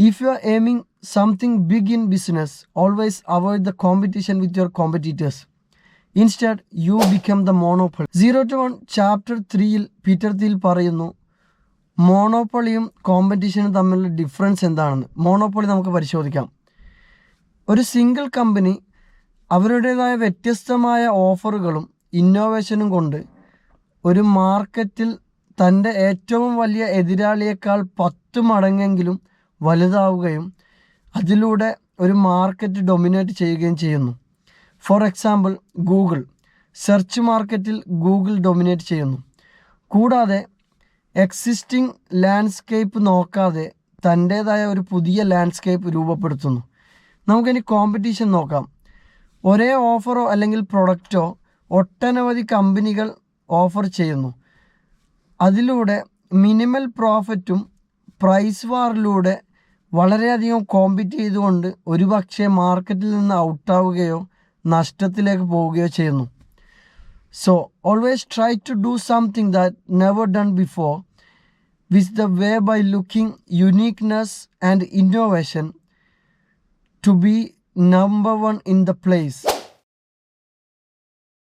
If you are aiming something big in business, always avoid the competition with your competitors. Instead you become the monopoly. Zero to one chapter ത്രീയിൽ Peter Thiel പറയുന്നു മോണോപ്പൊളിയും കോമ്പറ്റീഷനും തമ്മിലുള്ള difference എന്താണെന്ന് monopoly നമുക്ക് പരിശോധിക്കാം ഒരു single company അവരുടേതായ വ്യത്യസ്തമായ ഓഫറുകളും ഇന്നോവേഷനും കൊണ്ട് ഒരു മാർക്കറ്റിൽ തന്റെ ഏറ്റവും വലിയ എതിരാളിയേക്കാൾ പത്ത് മടങ്ങെങ്കിലും വലുതാവുകയും അതിലൂടെ ഒരു മാർക്കറ്റ് ഡൊമിനേറ്റ് ചെയ്യുകയും ചെയ്യുന്നു. ഫോർ എക്സാമ്പിൾ ഗൂഗിൾ സെർച്ച് മാർക്കറ്റിൽ ഗൂഗിൾ ഡൊമിനേറ്റ് ചെയ്യുന്നു. കൂടാതെ എക്സിസ്റ്റിംഗ് ലാൻഡ്സ്കേപ്പ് നോക്കാതെ തന്റേതായ ഒരു പുതിയ ലാൻഡ്സ്കേപ്പ് രൂപപ്പെടുത്തുന്നു. നമുക്കിനി കോമ്പറ്റീഷൻ നോക്കാം. ഒരേ ഓഫറോ അല്ലെങ്കിൽ പ്രൊഡക്റ്റോ ഒട്ടനവധി കമ്പനികൾ ഓഫർ ചെയ്യുന്നു. അതിലൂടെ മിനിമൽ പ്രോഫിറ്റും പ്രൈസ് വാറിലൂടെ വളരെയധികം കോമ്പീറ്റ് ചെയ്തുകൊണ്ട് ഒരുപക്ഷെ മാർക്കറ്റിൽ നിന്ന് ഔട്ടാവുകയോ നഷ്ടത്തിലേക്ക് പോവുകയോ ചെയ്യുന്നു so always try to do something that never done before with the way by looking uniqueness and innovation to be number one in the place.